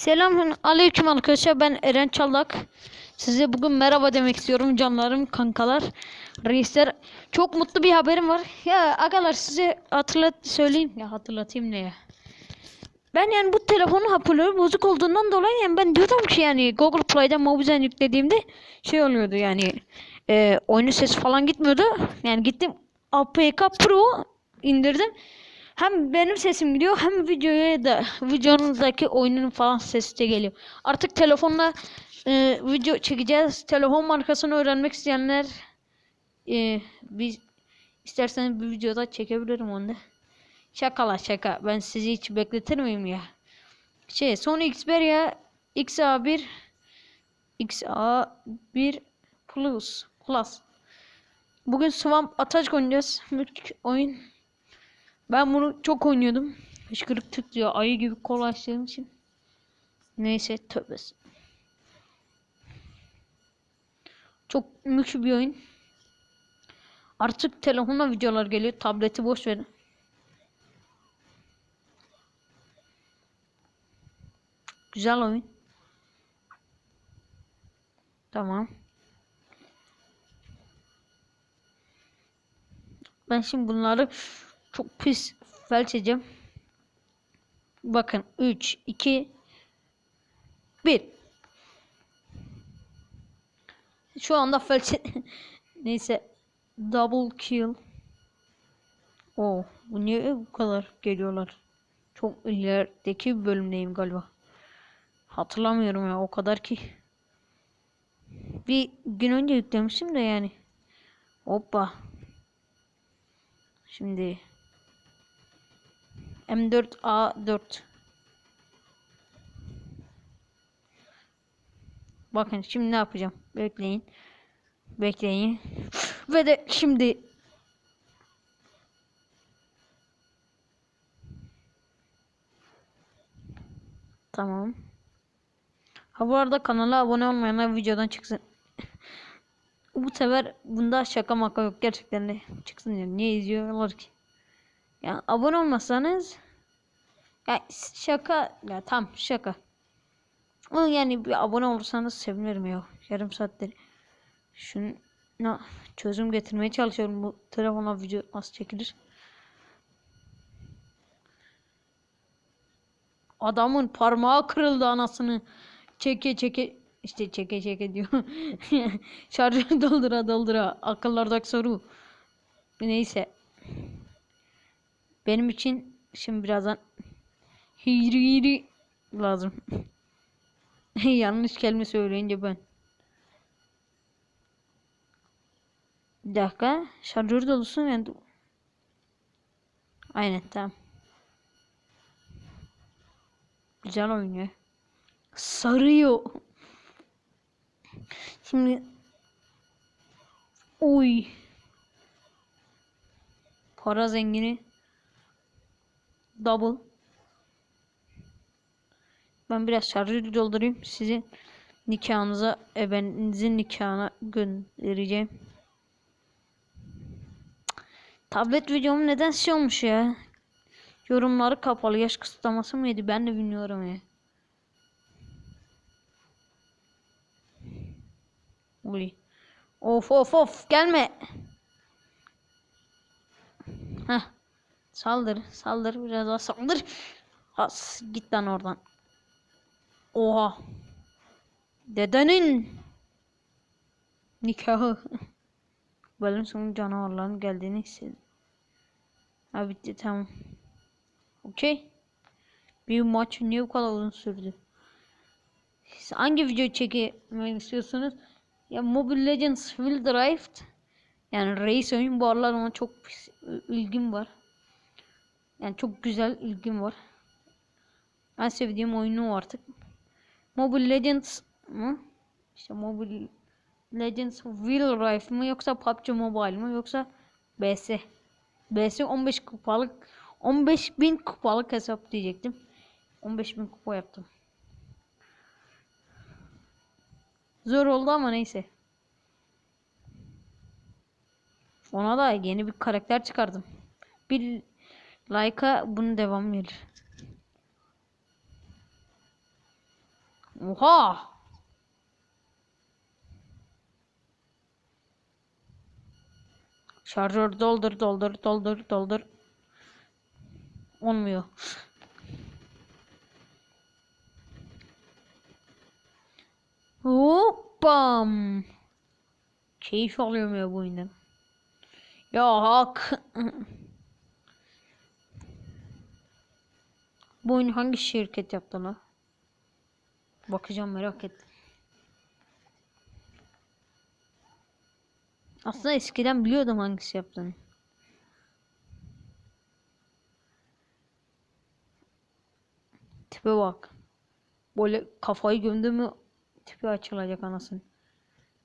Selam aleyküm arkadaşlar ben Eren Çallak. Size bugün merhaba demek istiyorum canlarım kankalar reisler. Çok mutlu bir haberim var. Ya agalar size hatırlat söyleyeyim ya hatırlatayım ne ya. Ben yani bu telefonun hoparlörü bozuk olduğundan dolayı yani ben diyordum ki yani Google Play'den Mobizen yüklediğimde şey oluyordu yani e, oyunun sesi falan gitmiyordu. Yani gittim APK Pro indirdim. Hem benim sesim gidiyor hem videoya da videonuzdaki oyunun falan sesi de geliyor. Artık telefonla e, video çekeceğiz. Telefon markasını öğrenmek isteyenler e, biz isterseniz bir videoda çekebilirim onu da. Şakala şaka. Ben sizi hiç bekletir miyim ya? Şey Sony Xperia XA1 XA1 Plus Plus. Bugün Swamp Attack oynayacağız. Müthiş oyun. Ben bunu çok oynuyordum. Hışkırık tık diyor. Ayı gibi kol için. Neyse tövbesi. Çok mükü bir oyun. Artık telefonla videolar geliyor. Tableti boş verin. Güzel oyun. Tamam. Ben şimdi bunları çok pis felç edeceğim. Bakın 3 2 1 Şu anda felç Neyse double kill. Oo, bu niye bu kadar geliyorlar? Çok ilerideki bir bölümdeyim galiba. Hatırlamıyorum ya o kadar ki. Bir gün önce yüklemiştim de yani. Hoppa. Şimdi M4A4 Bakın şimdi ne yapacağım? Bekleyin. Bekleyin. Ve de şimdi Tamam. Ha bu arada kanala abone olmayanlar videodan çıksın. bu sefer bunda şaka maka yok gerçekten de çıksın yani niye izliyorlar ki? Ya abone olmasanız ya şaka ya tam şaka. Ama yani bir abone olursanız sevinirim ya. Yarım saattir şunu çözüm getirmeye çalışıyorum bu telefona video nasıl çekilir. Adamın parmağı kırıldı anasını. Çeke çeke işte çeke çeke diyor. Şarjı doldıra doldıra akıllardaki soru. Neyse. Benim için şimdi birazdan hiri lazım. Yanlış kelime söyleyince ben. Bir dakika. Şarjör dolusun yani. Aynen tamam. Güzel oynuyor. Sarıyor. Şimdi Oy. Para zengini. Double. Ben biraz şarjı doldurayım. Sizi nikahınıza, ebenizin nikahına göndereceğim. Tablet videom neden şey olmuş ya? Yorumları kapalı. Yaş kısıtlaması mıydı? Ben de bilmiyorum ya. Uy. Of of of gelme. Heh. Saldır saldır biraz daha saldır. Has git lan oradan. Oha. Dedenin nikahı. Bölüm sonu canavarların geldiğini hissettim. Ha bitti tamam. Okey. Bir maç niye bu kadar uzun sürdü? Siz hangi video çekmek istiyorsunuz? Ya Mobile Legends Wild Rift yani reis oyun bu aralar ona çok ilgim var. Yani çok güzel ilgim var. En sevdiğim oyunu artık. Mobile Legends mı? İşte Mobile Legends Wild Rift mı yoksa PUBG Mobile mı yoksa BS? BS 15 kupalık 15 bin kupalık hesap diyecektim. 15 bin kupa yaptım. Zor oldu ama neyse. Ona da yeni bir karakter çıkardım. Bir like'a bunun devam gelir. Oha! Şarjör doldur doldur doldur doldur. Olmuyor. Hoppam. Keyif alıyorum ya bu oyundan. Ya hak. bu oyunu hangi şirket yaptı lan? Bakacağım merak ettim. Aslında eskiden biliyordum hangisi yaptığını. Tipe bak. Böyle kafayı gömdü mü tipi açılacak anasını.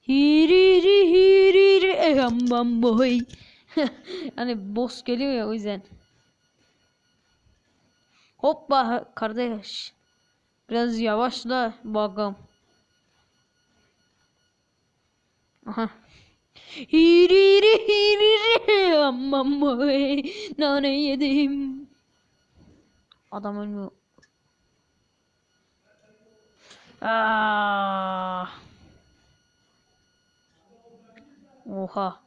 Hiriri hiriri ehambam boy. hani boss geliyor ya o yüzden. Hoppa kardeş. Biraz yavaşla bagam. Aha. Hiriri hiriri aman boy. Nane yedim. Adam ölmüyor. Aa. Oha.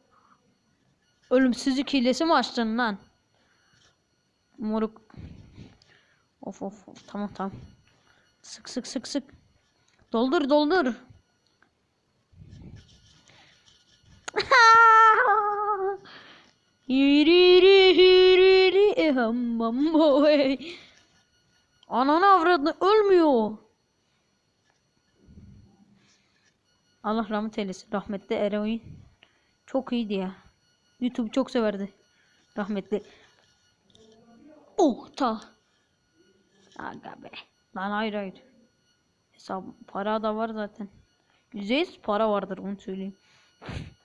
Ölümsüzlük hilesi mi açtın lan? Moruk. Of of tamam tamam. Sık sık sık sık. Doldur doldur. Hiriri hiriri hamam boy. Ananı avradını ölmüyor. Allah rahmet eylesin. Rahmetli Eroin. Çok iyiydi ya. YouTube çok severdi. Rahmetli. Oh ta. Aga be. Lan hayır hayır. Hesap para da var zaten. %100 para vardır onu söyleyeyim.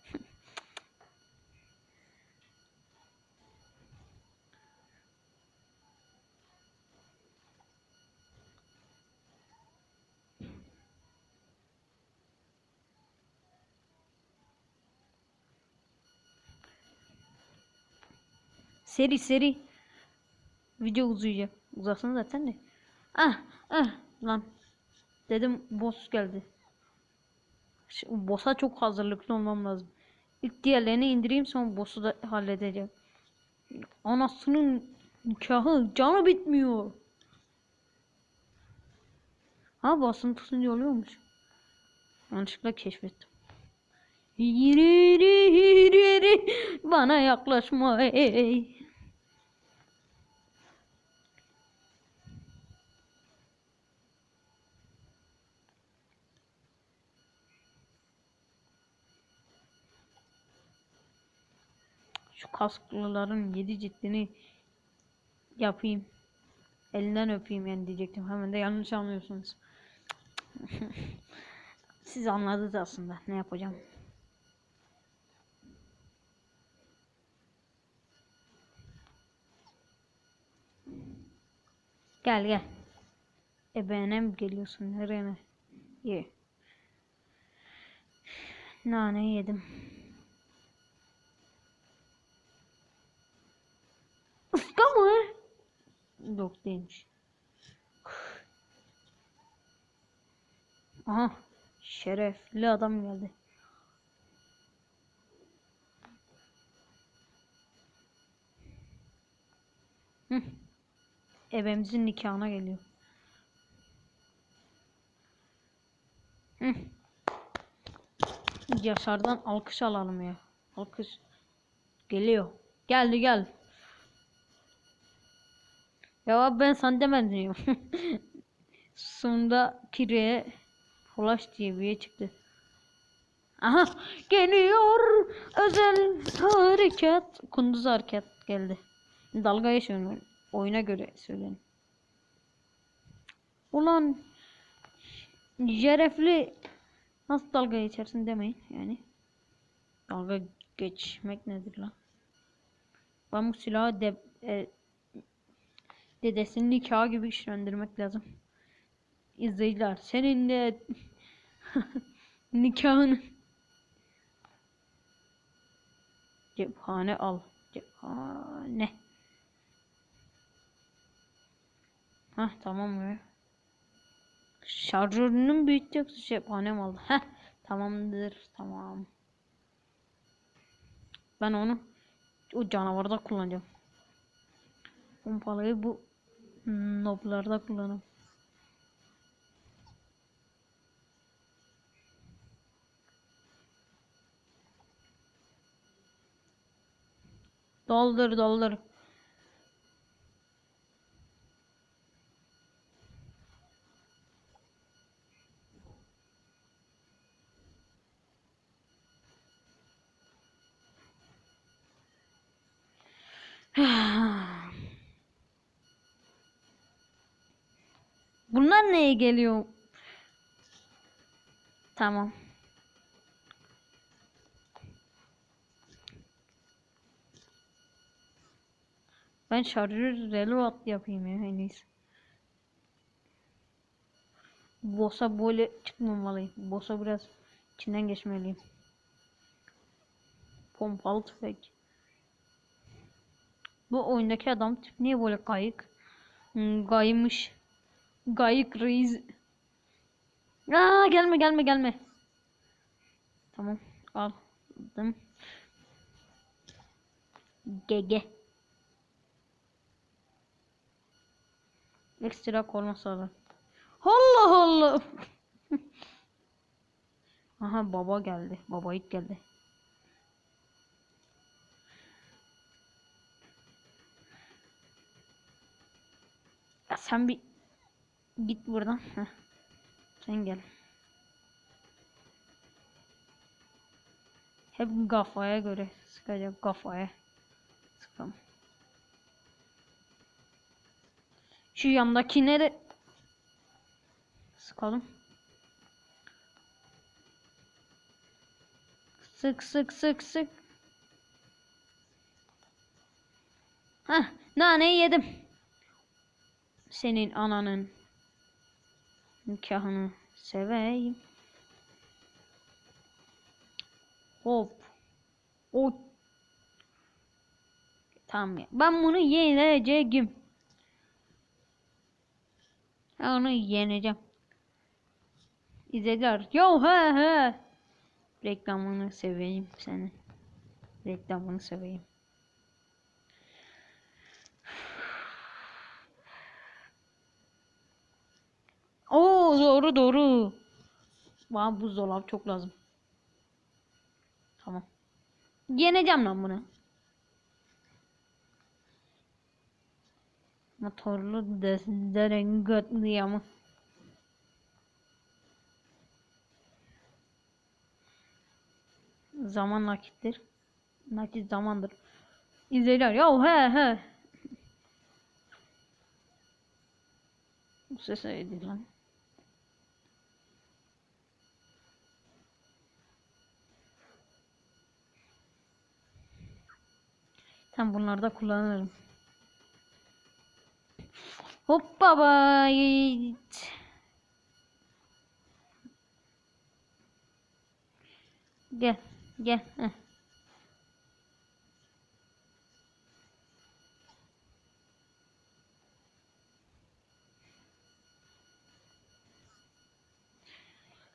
Seri seri. Video uzayacak. Uzasın zaten de. Ah ah lan. Dedim boss geldi. Şu boss'a çok hazırlıklı olmam lazım. İlk diğerlerini indireyim sonra boss'u da halledeceğim. Anasının nikahı canı bitmiyor. Ha basın tutunca oluyormuş. Yanlışlıkla keşfettim. Yürü yürü bana yaklaşma ey. Şu kasklıların yedi ciddini yapayım. Elinden öpeyim yani diyecektim. Hemen de yanlış anlıyorsunuz. Siz anladınız aslında ne yapacağım. Gel gel. Ebene mi geliyorsun? Nereye ne? Ye. Nane yedim. Iska mı? Yok değilmiş. Aha. Şerefli adam geldi. Hı. Ebemizin nikahına geliyor. Hı. Yaşar'dan alkış alalım ya. Alkış. Geliyor. Geldi gel. Ya ben sana demedim. Sonunda kireye flash diye bir çıktı. Aha geliyor özel harekat. Kunduz harekat geldi. Dalga geçiyorum oyuna göre söyleyin. Ulan şerefli nasıl dalga geçersin demeyin yani. Dalga geçmek nedir lan? Ben bu silahı de, e, dedesinin nikahı gibi güçlendirmek lazım. İzleyiciler senin de nikahın cephane al cephane Hah tamam ya. Şarjörünün büyütecek cephanem oldu. Heh tamamdır tamam. Ben onu o canavarda kullanacağım. Pompalıyı bu noblarda kullanırım. Doldur doldur. neye geliyor? Tamam. Ben şarjör reload yapayım ya en iyisi. Böyle çıkmamalıyım. Boss'a biraz içinden geçmeliyim. Pompalı tüfek. Bu oyundaki adam tip niye böyle kayık? Hmm, kaymış. Gayık reis. Aa gelme gelme gelme. Tamam aldım. GG. Ekstra koruma sağlar. Allah Allah. Aha baba geldi. Baba ilk geldi. Ya sen bir git buradan. Heh. Sen gel. Hep kafaya göre sıkacak kafaya. Sıkalım. Şu yandakine de sıkalım. Sık sık sık sık. Heh, naneyi yedim. Senin ananın nikahını seveyim. Hop. O. Tamam ya. Ben bunu yeneceğim. Ben onu yeneceğim. İzlediler. Yo he he. Reklamını seveyim seni. Reklamını seveyim. Doğru doğru. Bana buzdolabı çok lazım. Tamam. Yeneceğim lan bunu. Motorlu deren götlüyamı. Zaman nakittir. Nakit zamandır. İzleyiciler ya he he. Bu ses neydi lan? Tam bunları da kullanırım. Hop baba. Gel. Gel. Heh.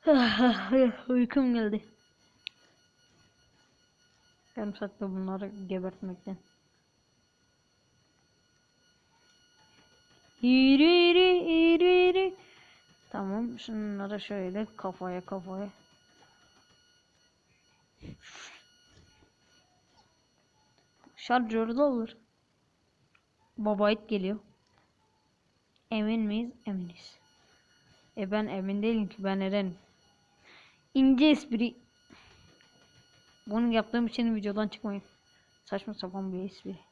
Uykum geldi. Yarım saatte bunları gebertmekten. İri iri iri iri. Tamam şunları şöyle kafaya kafaya. Şarjörü de olur. Baba it geliyor. Emin miyiz? Eminiz. E ben emin değilim ki ben Eren. İnce espri. Bunu yaptığım için videodan çıkmayın. Saçma sapan bir espri.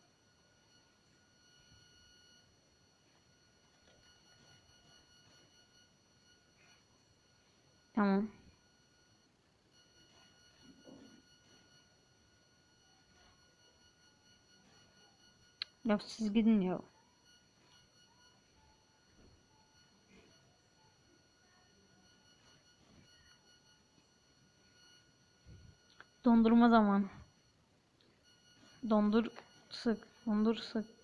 Tamam. Ya siz gidin ya. Dondurma zamanı. Dondur sık. Dondur sık.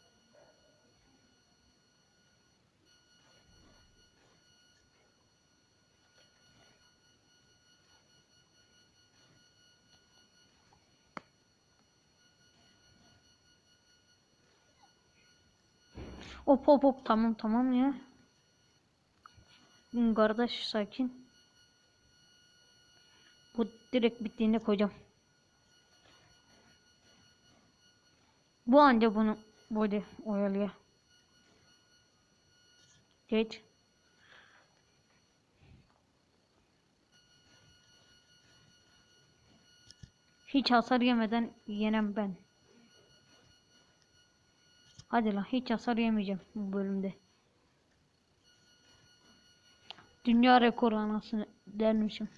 Hop hop hop tamam tamam ya. Kardeş sakin. Bu direkt bittiğinde koyacağım. Bu anca bunu böyle oyalıya. Geç. Hiç hasar yemeden yenem ben. Hadi lan hiç hasar yemeyeceğim bu bölümde. Dünya rekoru anasını dermişim.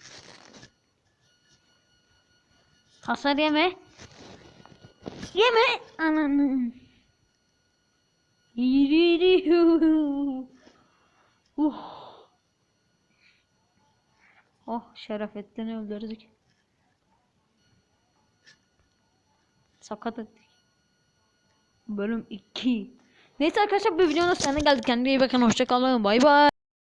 Hasar yeme. Yeme ananı. Yürüyürü. Uh. Oh Şerafettin'i öldürdük. Sakat ettik. Bölüm 2. Neyse arkadaşlar bir videonun sonuna geldik. Kendinize iyi bakın. Hoşçakalın. Bay bay.